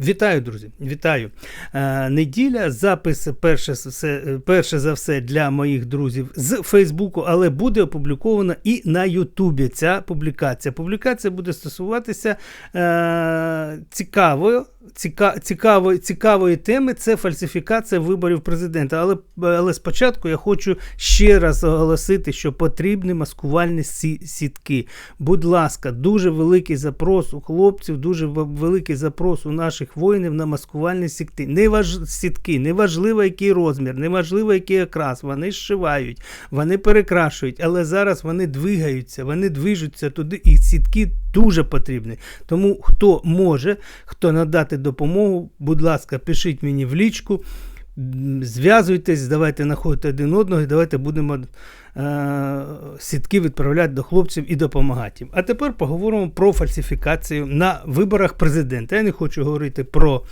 Вітаю, друзі! Вітаю! Е, неділя. Запис перше, все, перше за все для моїх друзів з Фейсбуку, але буде опублікована і на Ютубі ця публікація. Публікація буде стосуватися е, цікавої, ціка, цікавої, цікавої теми це фальсифікація виборів президента. Але але спочатку я хочу ще раз оголосити, що потрібні маскувальні сітки. Будь ласка, дуже великий запрос у хлопців, дуже великий запрос у наших воїнів на маскувальні сітки. Неваж... сітки. Неважливо, який розмір, неважливо, який окрас. Вони зшивають, вони перекрашують, але зараз вони двигаються, вони движуться туди, і сітки дуже потрібні. Тому хто може, хто надати допомогу, будь ласка, пишіть мені в лічку. Зв'язуйтесь, давайте знаходити один одного і давайте будемо е, сітки відправляти до хлопців і допомагати їм. А тепер поговоримо про фальсифікацію на виборах президента. Я не хочу говорити про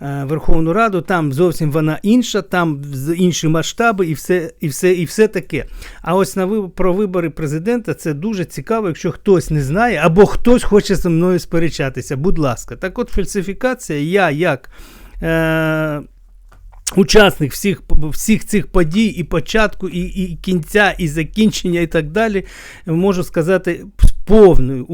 Верховну Раду, там зовсім вона інша, там інші масштаби і все і все, і все таке. А ось на вибор, про вибори президента це дуже цікаво, якщо хтось не знає, або хтось хоче зі мною сперечатися. Будь ласка, так от фальсифікація, я як. Е, Учасник всіх всіх цих подій, і початку, і і кінця, і закінчення, і так далі, можу сказати повною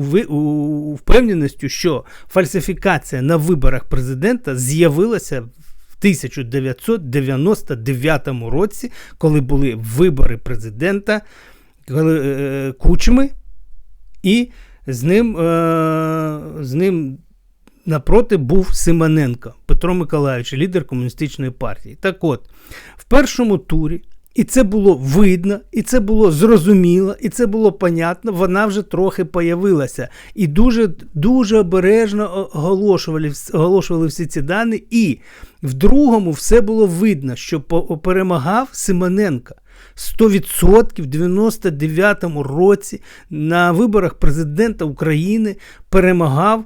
впевненістю, що фальсифікація на виборах президента з'явилася в 1999 році, коли були вибори президента е, Кучми, і з ним, е, з ним напроти був Симоненко Петро Миколаївич, лідер комуністичної партії. Так от, в першому турі, і це було видно, і це було зрозуміло, і це було понятно, вона вже трохи появилася. І дуже дуже обережно оголошували оголошували всі ці дані. І в другому все було видно, що перемагав Симоненко. 100% в 99-му році на виборах президента України перемагав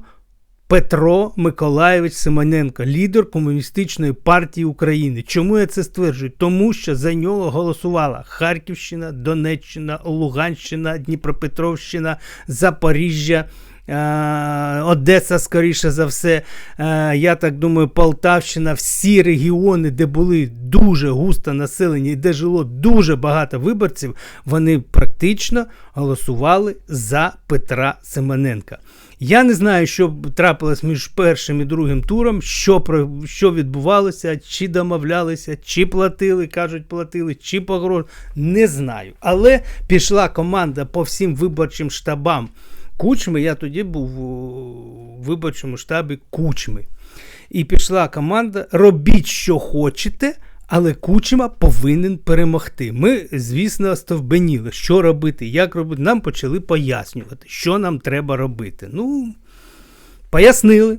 Петро Миколаєвич Симоненко, лідер Комуністичної партії України. Чому я це стверджую? Тому що за нього голосувала Харківщина, Донеччина, Луганщина, Дніпропетровщина, Запоріжжя. Е, Одеса, скоріше за все, е, я так думаю, Полтавщина, всі регіони, де були дуже густо населені і де жило дуже багато виборців, вони практично голосували за Петра Семененка. Я не знаю, що трапилось між першим і другим туром, що що відбувалося, чи домовлялися, чи платили, кажуть, платили, чи погрожували. Не знаю. Але пішла команда по всім виборчим штабам Кучми. Я тоді був у виборчому штабі Кучми. І пішла команда: робіть, що хочете. Але Кучма повинен перемогти. Ми, звісно, стовбеніли, що робити, як робити. Нам почали пояснювати, що нам треба робити. Ну, пояснили.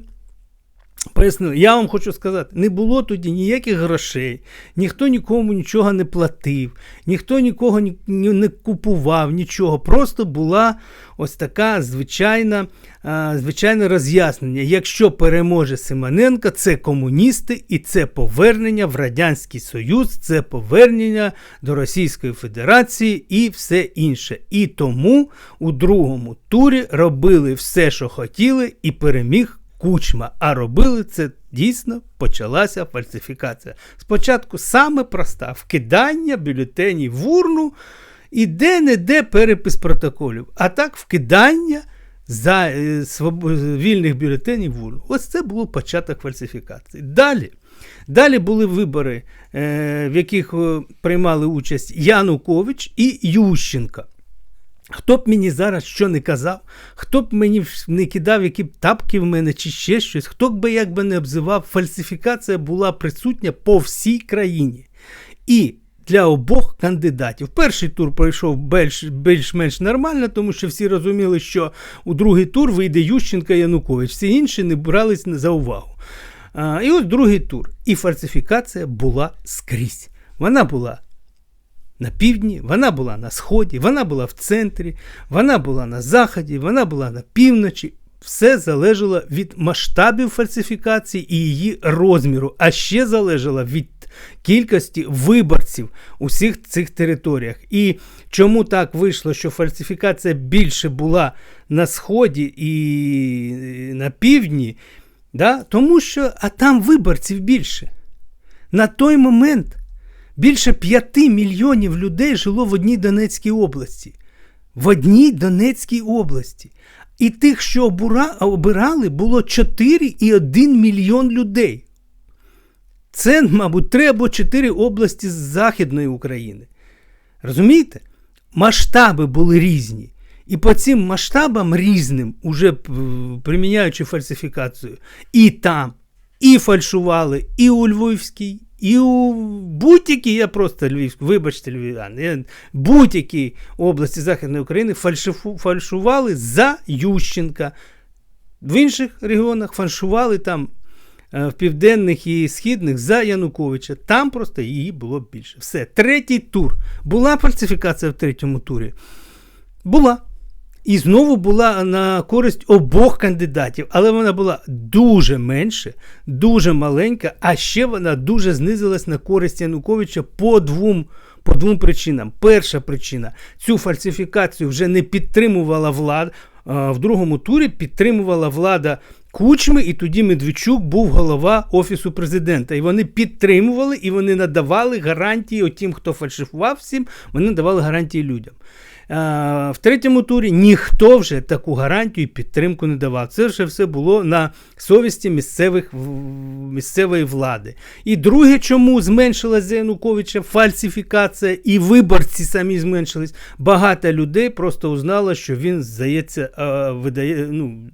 Пояснили, я вам хочу сказати, не було тоді ніяких грошей, ніхто нікому нічого не платив, ніхто нікого не купував, нічого. Просто була ось така звичайна, звичайне роз'яснення. Якщо переможе Симоненко, це комуністи і це повернення в Радянський Союз, це повернення до Російської Федерації і все інше. І тому у другому турі робили все, що хотіли, і переміг кучма. А робили це дійсно почалася фальсифікація. Спочатку саме проста вкидання бюлетенів в урну і де-не-де перепис протоколів. А так вкидання за е, вільних бюлетенів в урну. Ось це був початок фальсифікації. Далі. Далі були вибори, е, в яких е, приймали участь Янукович і Ющенка. Хто б мені зараз що не казав, хто б мені не кидав, які б тапки в мене чи ще щось, хто б як би не обзивав, фальсифікація була присутня по всій країні. І для обох кандидатів. Перший тур пройшов більш-менш нормально, тому що всі розуміли, що у другий тур вийде Ющенка Янукович. Всі інші не брались за увагу. А, І ось другий тур. І фальсифікація була скрізь. Вона була на півдні, вона була на сході, вона була в центрі, вона була на заході, вона була на півночі. Все залежало від масштабів фальсифікації і її розміру, а ще залежало від кількості виборців у всіх цих територіях. І чому так вийшло, що фальсифікація більше була на сході і на півдні? Да? Тому що а там виборців більше. На той момент більше 5 мільйонів людей жило в одній Донецькій області. В одній Донецькій області. І тих, що обирали, було 4,1 мільйон людей. Це, мабуть, три або чотири області з Західної України. Розумієте? Масштаби були різні. І по цим масштабам різним, уже приміняючи фальсифікацію, і там, і фальшували, і у Львівській, і у будь-якій, я просто Львівську, вибачте, львів'яни, я- будь-якій області Західної України фальшували за Ющенка. В інших регіонах фальшували там е, в південних і східних за Януковича. Там просто її було більше. Все. Третій тур. Була фальсифікація в третьому турі? Була. І знову була на користь обох кандидатів, але вона була дуже менше, дуже маленька, а ще вона дуже знизилась на користь Януковича по двом, по двом причинам. Перша причина цю фальсифікацію вже не підтримувала влада. В другому турі підтримувала влада Кучми, і тоді Медведчук був голова Офісу президента. І вони підтримували і вони надавали гарантії тим, хто фальшифував всім, вони давали гарантії людям. В третьому турі ніхто вже таку гарантію і підтримку не давав. Це вже все було на совісті місцевих, місцевої влади. І друге, чому зменшилася за Януковича фальсифікація, і виборці самі зменшились. Багато людей просто узнало, що він, здається, видає, ну,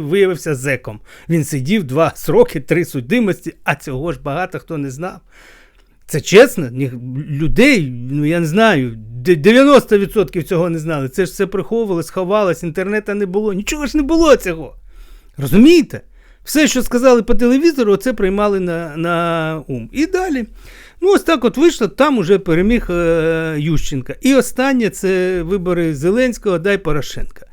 виявився зеком. Він сидів два сроки, три судимості, а цього ж багато хто не знав. Це чесно, людей, ну я не знаю, 90% цього не знали. Це ж все приховували, сховалось, інтернету не було, нічого ж не було цього. Розумієте? Все, що сказали по телевізору, це приймали на, на ум. І далі. Ну, ось так от вийшло, там уже переміг е, Ющенка. І останнє це вибори Зеленського, дай Порошенка.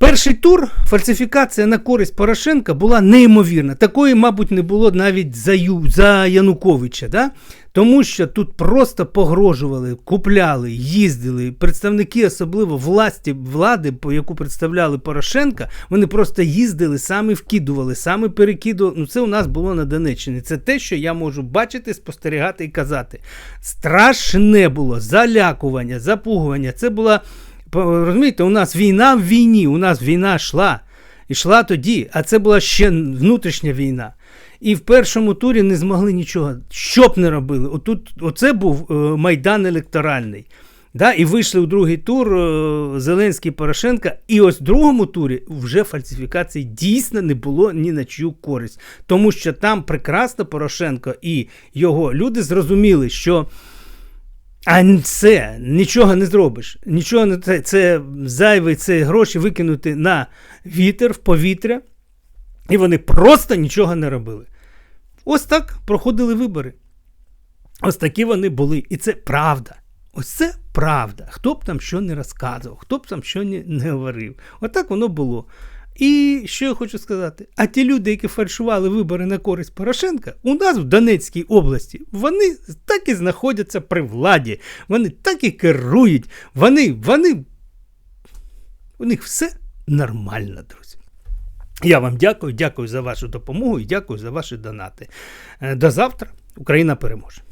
Перший тур фальсифікація на користь Порошенка була неймовірна. Такої, мабуть, не було навіть за, Ю, за Януковича. Да? Тому що тут просто погрожували, купляли, їздили. Представники, особливо власті, влади, яку представляли Порошенка, вони просто їздили, самі вкидували, самі перекидували. Ну, це у нас було на Донеччині. Це те, що я можу бачити, спостерігати і казати. Страшне було залякування, запугування. Це була. Розумієте, у нас війна в війні, у нас війна йшла. Ішла тоді, а це була ще внутрішня війна. І в першому турі не змогли нічого. Що б не робили? Отут, оце був е, майдан електоральний. Да? І вийшли у другий тур е, Зеленський Порошенка. І ось в другому турі вже фальсифікацій дійсно не було ні на чию користь. Тому що там прекрасно Порошенко і його люди зрозуміли, що. А це нічого не зробиш. Нічого не це, це зайві це гроші викинути на вітер, в повітря. І вони просто нічого не робили. Ось так проходили вибори. Ось такі вони були. І це правда. Ось це правда. Хто б там що не розказував, хто б там що не, говорив. Отак воно було. І що я хочу сказати? А ті люди, які фальшували вибори на користь Порошенка, у нас в Донецькій області, вони так і знаходяться при владі, вони так і керують, вони, вони, у них все нормально, друзі. Я вам дякую, дякую за вашу допомогу і дякую за ваші донати. Е, До завтра Україна переможе.